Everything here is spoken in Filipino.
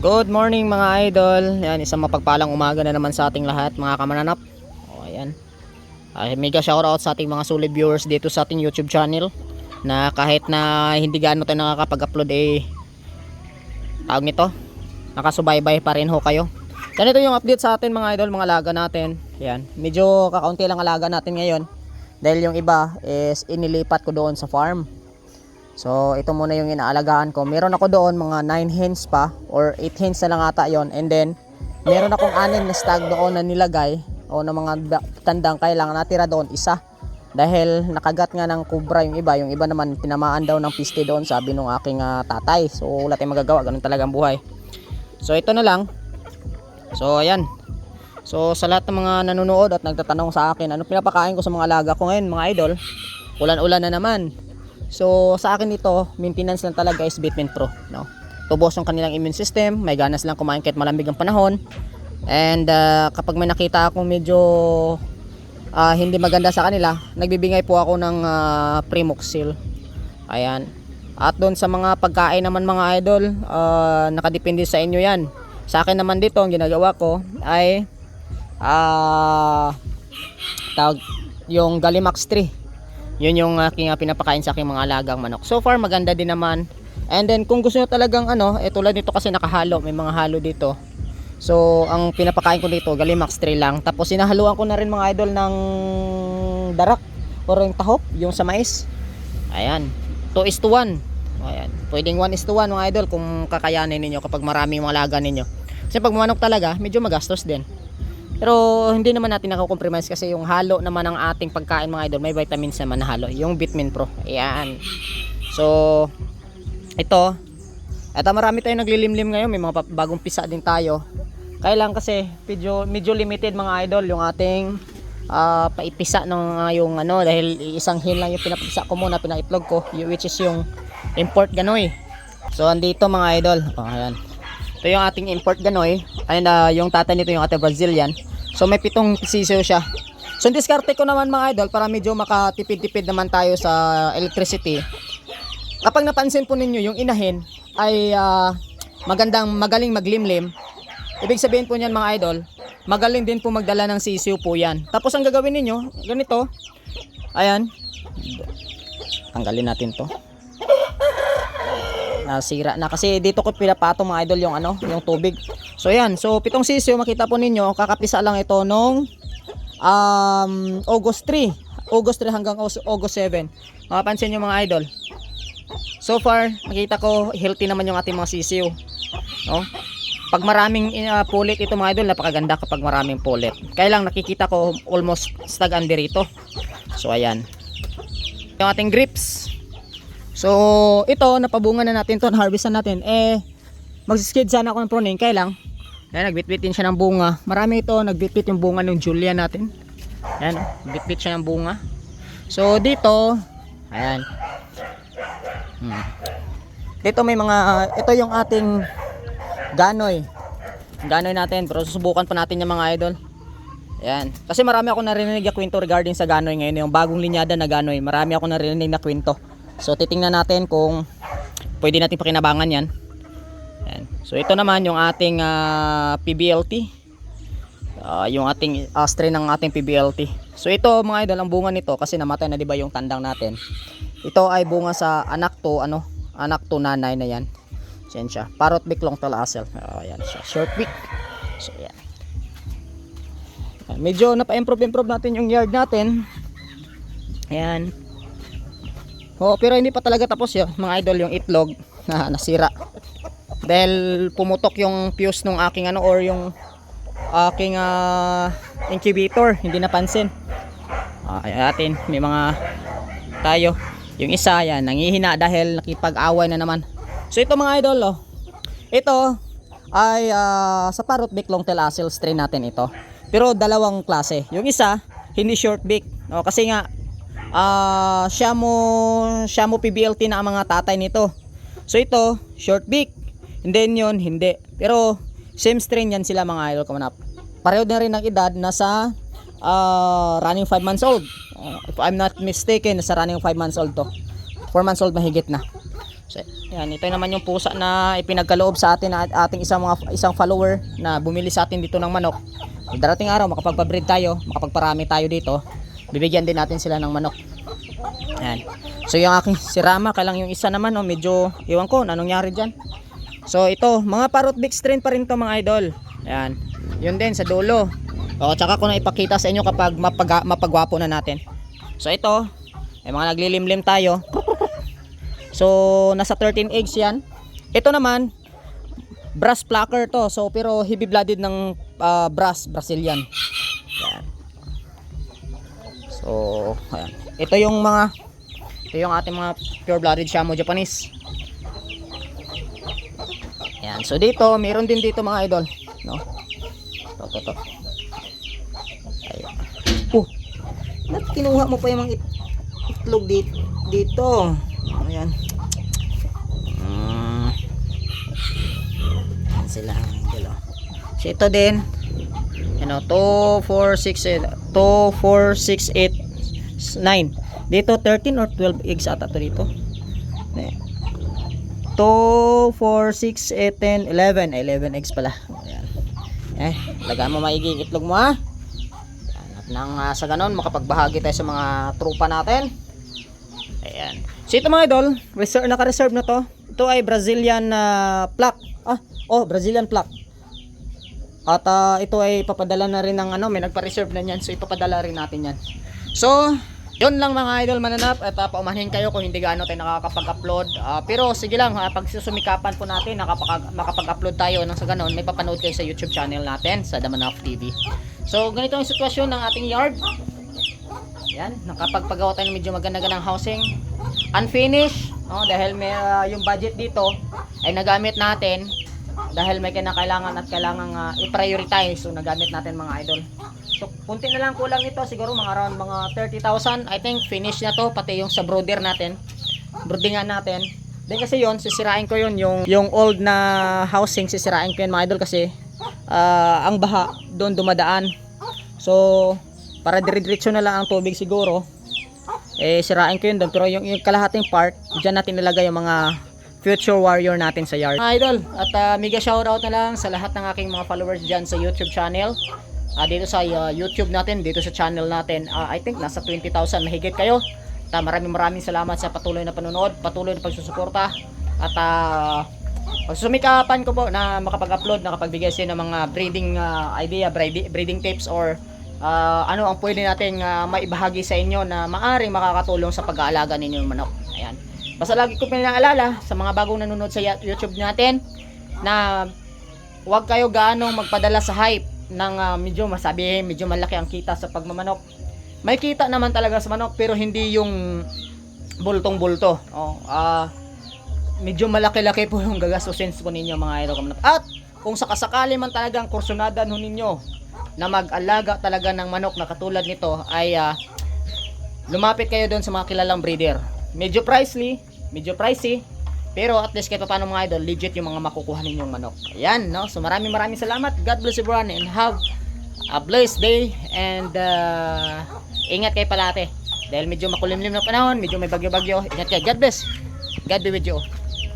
Good morning mga idol. Yan, isang mapagpalang umaga na naman sa ating lahat mga kamananap. O, ayan. Ay, mega shoutout sa ating mga solid viewers dito sa ating YouTube channel na kahit na hindi gaano tayo nakakapag-upload eh tawag nito nakasubaybay pa rin ho kayo. Ganito yung update sa atin mga idol, mga alaga natin. Yan. Medyo kakaunti lang alaga natin ngayon dahil yung iba is inilipat ko doon sa farm. So, ito muna yung inaalagaan ko. Meron ako doon mga 9 hens pa or 8 hens na lang ata yon And then, meron akong anim na stag doon na nilagay o ng mga da- tandang kailangan natira doon isa. Dahil nakagat nga ng kubra yung iba, yung iba naman tinamaan daw ng piste doon sabi nung aking ah, tatay. So, wala tayong magagawa, ganun talaga ang buhay. So, ito na lang. So, ayan. So, sa lahat ng mga nanonood at nagtatanong sa akin, ano pinapakain ko sa mga alaga ko ngayon, mga idol? Ulan-ulan na naman. So, sa akin ito, maintenance lang talaga is Bitmin Pro, no? Tubos yung kanilang immune system, may ganas lang kumain kahit malamig ang panahon. And ah, kapag may nakita akong medyo ah, hindi maganda sa kanila, nagbibigay po ako ng ah, Primoxil. Ayan. At doon sa mga pagkain naman mga idol, ah, nakadepende sa inyo yan. Sa akin naman dito, ang ginagawa ko ay ah tawag yung Galimax 3. Yun yung aking uh, pinapakain sa aking mga alagang manok. So far maganda din naman. And then kung gusto nyo talagang ano, eh tulad nito kasi nakahalo, may mga halo dito. So ang pinapakain ko dito, Galimax 3 lang. Tapos sinahaluan ko na rin mga idol ng darak or yung tahop, yung sa mais. Ayan. 2 is to 1. Ayan. Pwedeng 1 is to 1 mga idol kung kakayanin ninyo kapag marami yung alaga ninyo. Kasi pag manok talaga, medyo magastos din. Pero hindi naman natin nakakompromise kasi yung halo naman ng ating pagkain mga idol, may vitamins naman na halo. Yung Bitmin Pro. Ayan. So, ito. Ito marami tayong naglilimlim ngayon. May mga bagong pisa din tayo. Kailan kasi medyo, medyo limited mga idol yung ating ah, paipisa ng ah, yung ano dahil isang hin lang yung pinapisa ko muna, pinaitlog ko, which is yung import ganoy. So andito mga idol. Oh, ayan. Ito yung ating import ganoy. Ayun na yung tatay nito yung ate Brazilian. So may pitong sisiyo siya. So diskarte ko naman mga idol para medyo makatipid-tipid naman tayo sa electricity. Kapag napansin po ninyo yung inahin ay ah, magandang magaling maglimlim. Ibig sabihin po niyan mga idol, magaling din po magdala ng sisiyo po yan. Tapos ang gagawin ninyo, ganito. Ayan. Tanggalin natin to nasira na. Kasi dito ko pinapatong mga idol yung ano yung tubig. So yan. So pitong sisiyo makita po ninyo kakapisa lang ito nung um, August 3 August 3 hanggang August 7 mapapansin nyo mga idol. So far makita ko healthy naman yung ating mga sisiyo no? Pag maraming uh, pulit ito mga idol napakaganda kapag maraming pulit. Kaya lang nakikita ko almost stag under ito so ayan. Yung ating grips So, ito, napabunga na natin to, harvestan natin. Eh, magsiskid sana ako ng pruning, kaya lang, yan, nagbitbit din siya ng bunga. Marami ito, nagbitbit yung bunga ng Julia natin. Yan, oh, bitbit siya ng bunga. So, dito, ayan. Hmm. Dito may mga, ito yung ating ganoy. Ganoy natin, pero susubukan pa natin yung mga idol. Yan. Kasi marami ako narinig na kwento regarding sa ganoy ngayon, yung bagong linyada na ganoy. Marami ako narinig na kwento. So titingnan natin kung pwede natin pakinabangan yan. Yan. So ito naman yung ating ah, PBLT. Ah, yung ating uh, strain ng ating PBLT. So ito mga idol ang bunga nito kasi namatay na 'di ba yung tandang natin. Ito ay bunga sa anak to ano, anak to nanay na yan. Yan siya. Parrot beak long tail asel. Oh, yan siya. Short beak. So. Yan. Medyo napa-improve improve natin yung yard natin. Ayan. Oo, pero hindi pa talaga tapos yun, mga idol, yung itlog na nasira. Dahil pumutok yung fuse nung aking ano or yung aking ah, incubator, hindi napansin. Ayan natin, may mga tayo. Yung isa yan, nangihina dahil nakipag-away na naman. So ito mga idol, oh. Ito ay ah, sa parrot beak long tail asel strain natin ito. Pero dalawang klase. Yung isa, hindi short beak. No, kasi nga ah siya mo siya mo PBLT na ang mga tatay nito. So ito, short beak. And then yun, hindi. Pero same strain yan sila mga idol kamanap. Pareho din rin ng edad nasa ah running 5 months old. Ah, if I'm not mistaken, nasa running 5 months old to. 4 months old mahigit na. So, yan, ito naman yung pusa na ipinagkaloob sa atin at ating isang mga isang follower na bumili sa atin dito ng manok. Darating araw makapagpa-breed tayo, makapagparami tayo dito. Bibigyan din natin sila ng manok. Yan. So yung aking si Rama, kailang yung isa naman, oh, medyo, iwan ko, anong nangyari dyan. So ito, mga parrot big strain pa rin to mga idol. Yan. Yun din sa dulo. O, tsaka ko na ipakita sa inyo kapag mapag mapagwapo na natin. So ito, may mga naglilimlim tayo. So nasa 13 eggs yan. Ito naman, brass plucker to. So pero heavy blooded ng ah, brass Brazilian. So, ayan. Ito yung mga ito yung ating mga pure blooded Shamo Japanese. Yan. So dito, meron din dito mga idol, no? To to to. Ayan. Oh. Ba't kinuha mo pa yung mga it- itlog dito? Dito. Ayan. Mm. Yan sila ang idol. oh. So ito din. Ano, 2 4 6 8 2 4 6 8 9. Dito 13 or 12 eggs ata to dito. Ayan. 2, 4, 6, 8, 10, 11. 11 eggs pala. Ayan. Eh, lagaan mo maigi itlog mo ha. At nang ah, sa ganon, makapagbahagi tayo sa mga trupa natin. Ayan. So ito mga idol, reserve, naka-reserve na to. Ito ay Brazilian na plaque. Ah, oh, Brazilian plaque. At ah, ito ay papadala na rin ng ano, may nagpa-reserve na niyan. So ipapadala rin natin yan. So, yun lang mga idol mananap at uh, paumanhin kayo kung hindi gaano tayo nakakapag-upload. Ah, pero sige lang, ha, pag susumikapan po natin, nakapag- makapag-upload tayo nang sa ganon, may papanood kayo sa YouTube channel natin, sa Damanaf TV. So, ganito ang sitwasyon ng ating yard. Yan, nakapagpagawa tayo ng medyo maganda-gandang housing. Unfinished, no, dahil may ah, yung budget dito ay nagamit natin dahil may kinakailangan at kailangan uh, i-prioritize. So, nagamit natin mga idol. So, kunti na lang kulang nito. Siguro mga around mga 30,000. I think finish na to. Pati yung sa brooder natin. Broodingan natin. Then kasi yon sisirain ko yun. Yung, yung old na housing, sisirain ko yun mga idol. Kasi ah, ang baha doon dumadaan. So, para dire-diretso na lang ang tubig siguro. Eh, sirain ko yun doon. Pero yung, yung kalahating part, dyan natin nilagay yung mga future warrior natin sa yard. Mga idol, at uh, mega shoutout na lang sa lahat ng aking mga followers dyan sa YouTube channel. Ah, dito sa uh, YouTube natin, dito sa channel natin, ah, I think nasa 20,000 mahigit kayo. At uh, maraming maraming salamat sa patuloy na panonood, patuloy na pagsusuporta. At uh, sumikapan ko po na makapag-upload, nakapagbigay sa ng mga breeding ah, idea, breedi- breeding tips or ah, ano ang pwede nating ah, maibahagi sa inyo na maaring makakatulong sa pag-aalaga ninyo ng manok. Ayan. Basta lagi ko pinaalala sa mga bagong nanonood sa YouTube natin na huwag kayo gaano magpadala sa hype ng ah, medyo masabi medyo malaki ang kita sa pagmamanok. May kita naman talaga sa manok pero hindi yung bultong-bulto. Oh, ah medyo malaki-laki po yung gagastusin ko ninyo mga idol kamanok. At kung sakasakali man talagang kursunada nun ninyo na mag-alaga talaga ng manok na katulad nito ay ah, lumapit kayo doon sa mga kilalang breeder. Medyo pricey, medyo pricey, pero at least kahit paano mga idol, legit yung mga makukuha ninyong manok. Ayan, no? So maraming maraming salamat. God bless everyone and have a blessed day and uh, ingat kayo palate. Dahil medyo makulimlim na panahon, medyo may bagyo-bagyo. Ingat kayo. God bless. God be with you.